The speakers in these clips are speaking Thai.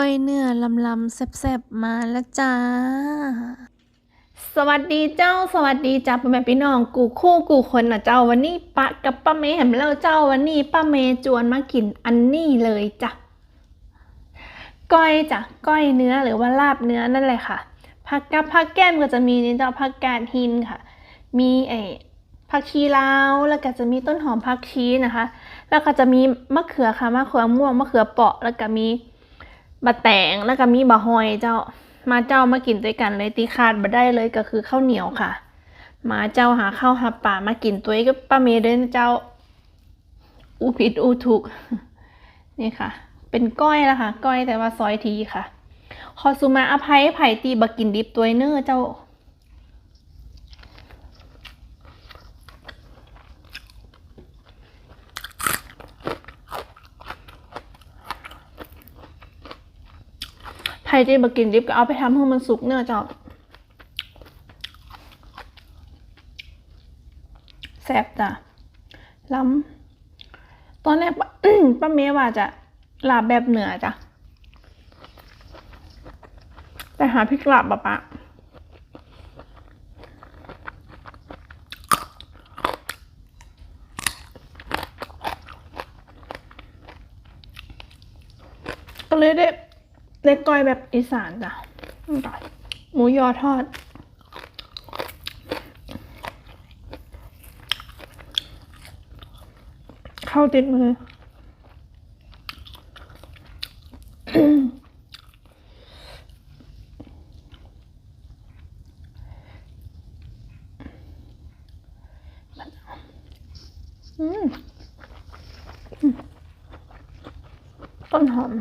ก้อยเนื้อลำลำแซ่บๆ มาแล้วจ้า สวัสดีเจ้า สวัสดีจ้าพ่อแม่พี่น้อง กูคู่กูคนนะเจ้าวันนี้ปะกับป้าเมย์เห็นแล้วเจ้าวันนี้ป้าเมย์จวนมากินอันนี้เลยจ้ะก้อยจ้ะก้อยเนื้อหรือว่าลาบเนื้อนั่นแหละค่ะผักกับผักแก้มก็จะมีนี่เจ้าผักกาดหินค่ะ มีไอ้ผักชีลาวแล้วก็จะมีต้นหอมผักชีนะคะ แล้วก็จะมีมะเขือค่ะมะเขือม่วงมะเขือเปาะแล้วก็มี บะแตงแล้วก็มีบะฮอยเจ้า มาเจ้ามากินด้วยกันเลยตีขาดบะได้เลยก็คือข้าวเหนียวค่ะ มาเจ้าหาข้าวหาป่ามากินตัวเองก็ป้าเมย์เด้นเจ้า อูผิดอูถูกนี่ค่ะ เป็นก้อยละค่ะ ก้อยแต่ว่าซอยทีค่ะขอสุมาอภัยไผ่ตีบะกกินดิบตัวเนอร์เจ้า ไผ่ตีบักกินดิบก็เอาไปทำให้มันสุกเนื้อเจ้าแซ่บจ้ะล้ำตอนแรกป้าป้าเมย์ว่าจะลาบแบบเหนือจ้ะแต่หาพริกลาบปะปะก็เลยได้ เล็กก้อยแบบอีสานจ้ะหมูยอทอด เข้าติดมือต้นหอม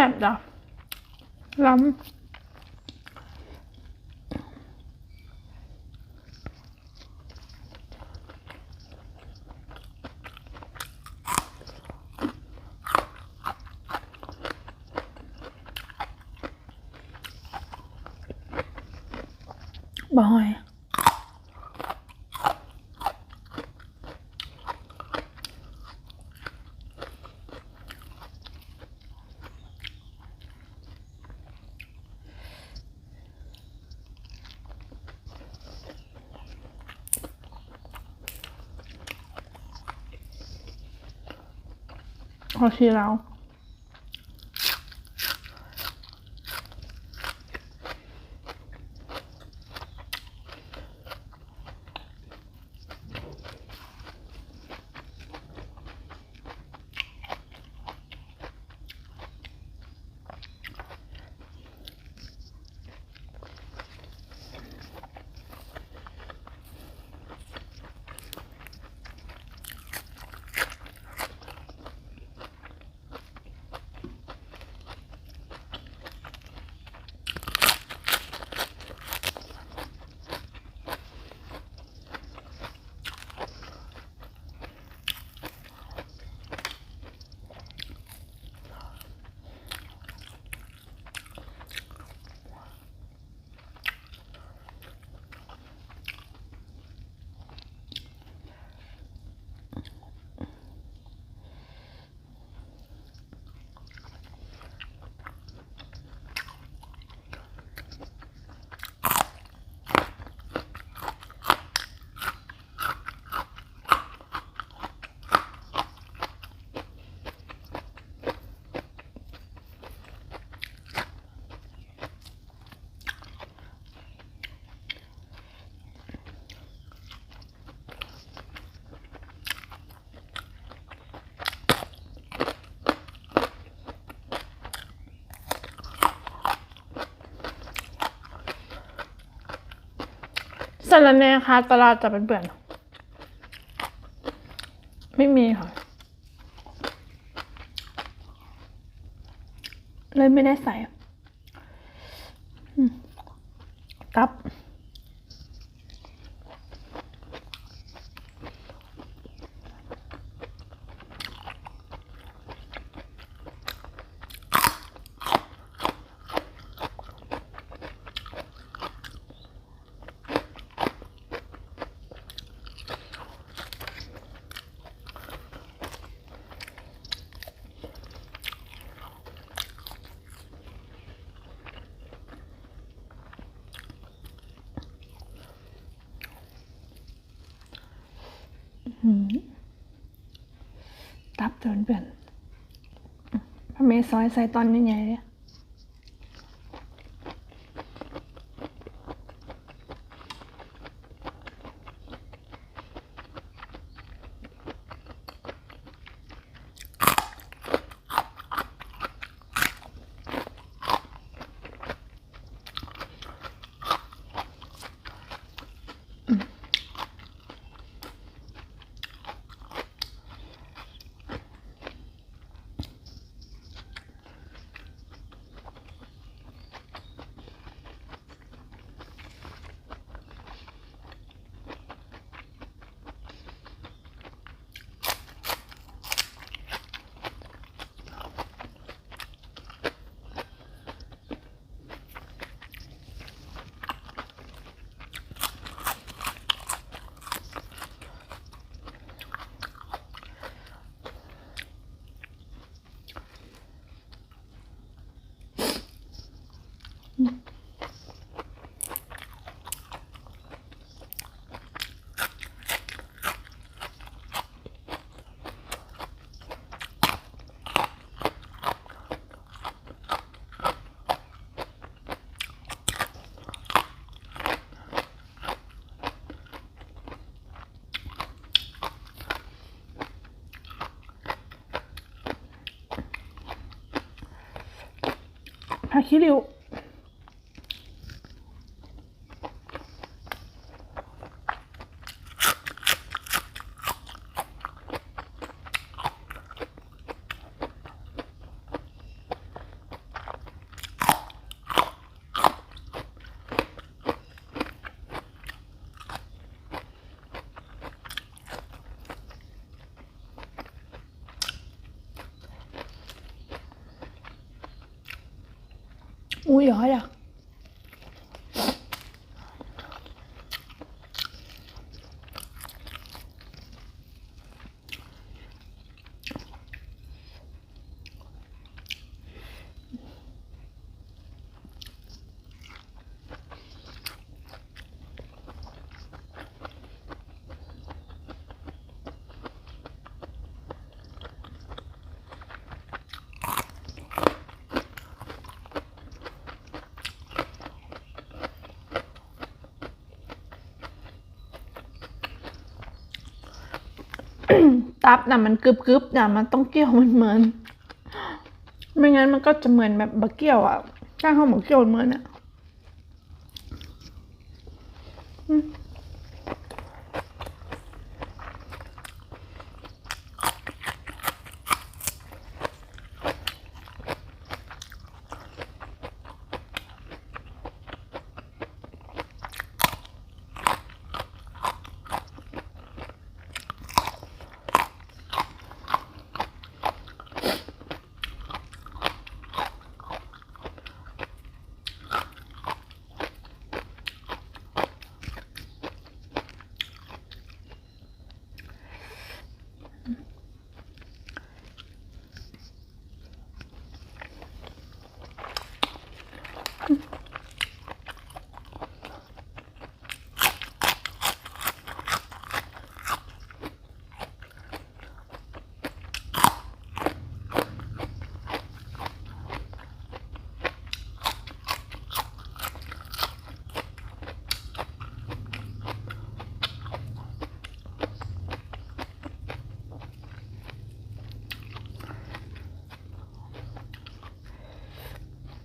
แซ่บ จ้ะล้ สารแหนค่ะตลาดจะเป็นเปื่อน ไม่มีค่ะ เลยไม่ได้ใส่ ตับจนเปลี่ยนพระเมซอยใส่ตอนยังไงเนี่ย ผัก ขี้ริ้ ตับน่ะมันกรึบกึบๆน่ะมันต้องเกี่ยวมันเหมือน ไม่งั้นมันก็จะเหมือนแบบบะเกี่ยวอะถ้าเขาบอกเกี่ยวเหมือนอะอืม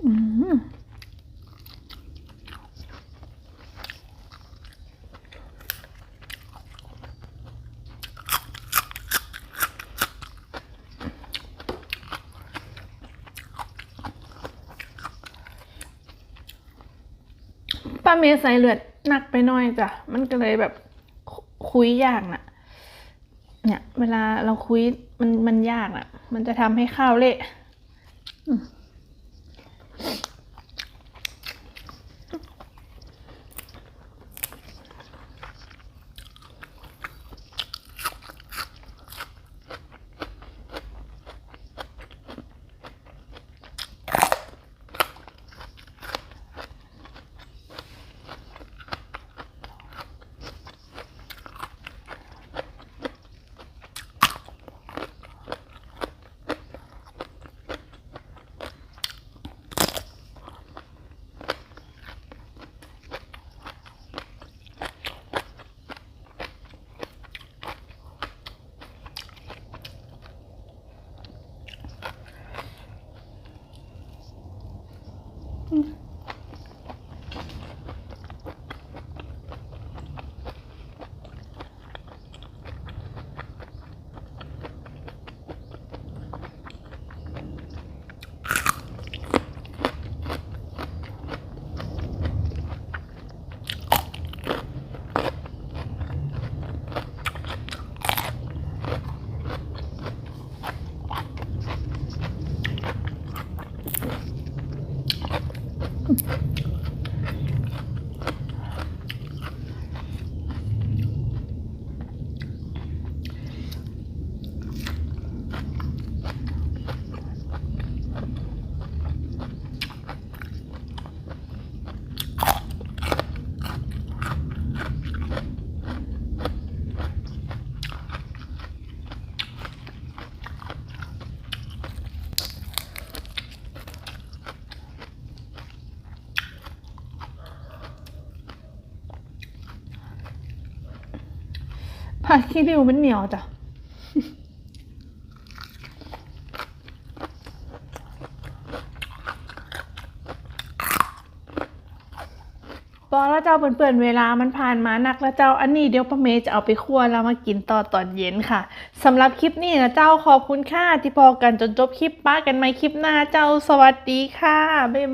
อืม ป้าเมย์ใส่เลือดหนักไปหน่อยจ้ะ มันก็เลยแบบคุยยากน่ะ เนี่ย เวลาเราคุยมันมันยากน่ะ มันจะทำให้ข้าวเละ ผักขี้ริ้วมันเหนียวจ้ะพอแล้วเจ้าเปื่อนๆเวลามันผ่านมานักแล้วเจ้าอันนี้เดี๋ยวป้าเมย์จะเอาไปคั่วแล้วมากินต่อตอนเย็นค่ะสำหรับคลิปนี้นะเจ้าขอบคุณค่ะที่พอกันจนจบคลิปป้ากันไหมคลิปหน้าเจ้าสวัสดีค่ะบ๊ายบาย